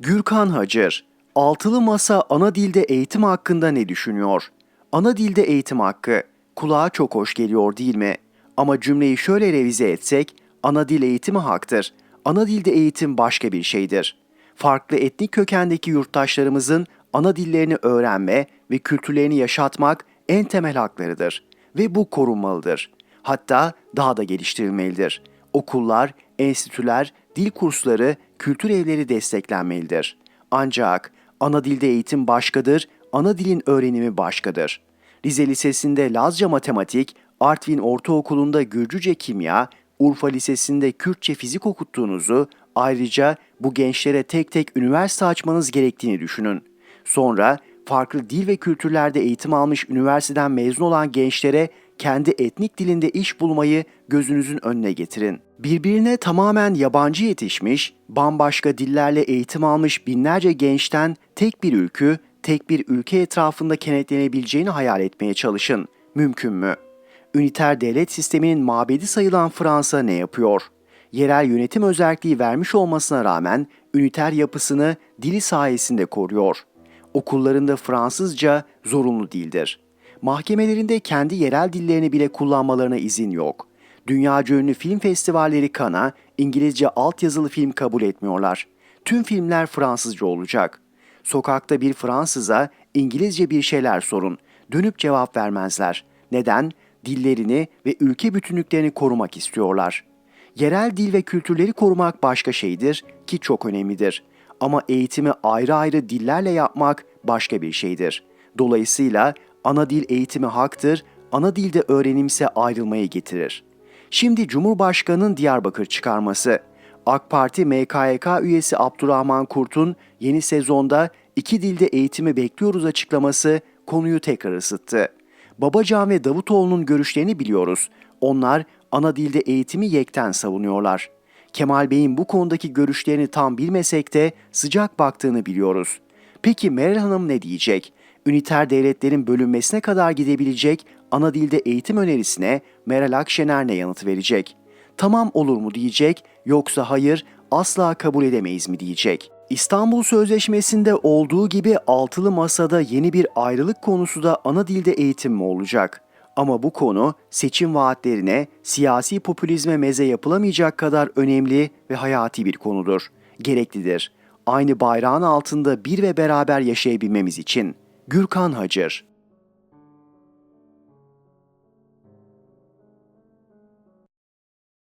Gürkan Hacır, Altılı Masa ana dilde eğitim hakkında ne düşünüyor? Ana dilde eğitim hakkı, kulağa çok hoş geliyor değil mi? Ama cümleyi şöyle revize etsek, ana dil eğitimi haktır. Ana dilde eğitim başka bir şeydir. Farklı etnik kökendeki yurttaşlarımızın ana dillerini öğrenme ve kültürlerini yaşatmak en temel haklarıdır ve bu korunmalıdır. Hatta daha da geliştirilmelidir. Okullar, enstitüler, dil kursları, kültür evleri desteklenmelidir. Ancak ana dilde eğitim başkadır, ana dilin öğrenimi başkadır. Rize Lisesi'nde Lazca Matematik, Artvin Ortaokulu'nda Gürcüce Kimya, Urfa Lisesi'nde Kürtçe Fizik okuttuğunuzu, ayrıca bu gençlere tek tek üniversite açmanız gerektiğini düşünün. Sonra farklı dil ve kültürlerde eğitim almış üniversiteden mezun olan gençlere kendi etnik dilinde iş bulmayı gözünüzün önüne getirin. Birbirine tamamen yabancı yetişmiş, bambaşka dillerle eğitim almış binlerce gençten tek bir ülkü, tek bir ülke etrafında kenetlenebileceğini hayal etmeye çalışın. Mümkün mü? Üniter devlet sisteminin mabedi sayılan Fransa ne yapıyor? Yerel yönetim özelliği vermiş olmasına rağmen üniter yapısını dili sayesinde koruyor. Okullarında Fransızca zorunlu değildir. Mahkemelerinde kendi yerel dillerini bile kullanmalarına izin yok. Dünyaca ünlü film festivalleri Kana İngilizce altyazılı film kabul etmiyorlar. Tüm filmler Fransızca olacak. Sokakta bir Fransıza İngilizce bir şeyler sorun. Dönüp cevap vermezler. Neden? Dillerini ve ülke bütünlüklerini korumak istiyorlar. Yerel dil ve kültürleri korumak başka şeydir ki çok önemlidir. Ama eğitimi ayrı ayrı dillerle yapmak başka bir şeydir. Dolayısıyla ana dil eğitimi haktır, ana dilde öğrenimse ayrılmayı getirir. Şimdi Cumhurbaşkanı'nın Diyarbakır çıkarması. AK Parti MKYK üyesi Abdurrahman Kurt'un yeni sezonda iki dilde eğitimi bekliyoruz açıklaması konuyu tekrar ısıttı. Babacan ve Davutoğlu'nun görüşlerini biliyoruz. Onlar ana dilde eğitimi yekten savunuyorlar. Kemal Bey'in bu konudaki görüşlerini tam bilmesek de sıcak baktığını biliyoruz. Peki Meral Hanım ne diyecek? Üniter devletlerin bölünmesine kadar gidebilecek ana dilde eğitim önerisine Meral Akşener ne yanıt verecek? Tamam olur mu diyecek yoksa hayır asla kabul edemeyiz mi diyecek? İstanbul Sözleşmesi'nde olduğu gibi altılı masada yeni bir ayrılık konusu da ana dilde eğitim mi olacak? Ama bu konu seçim vaatlerine, siyasi popülizme meze yapılamayacak kadar önemli ve hayati bir konudur. Gereklidir. Aynı bayrağın altında bir ve beraber yaşayabilmemiz için. Gürkan Hacır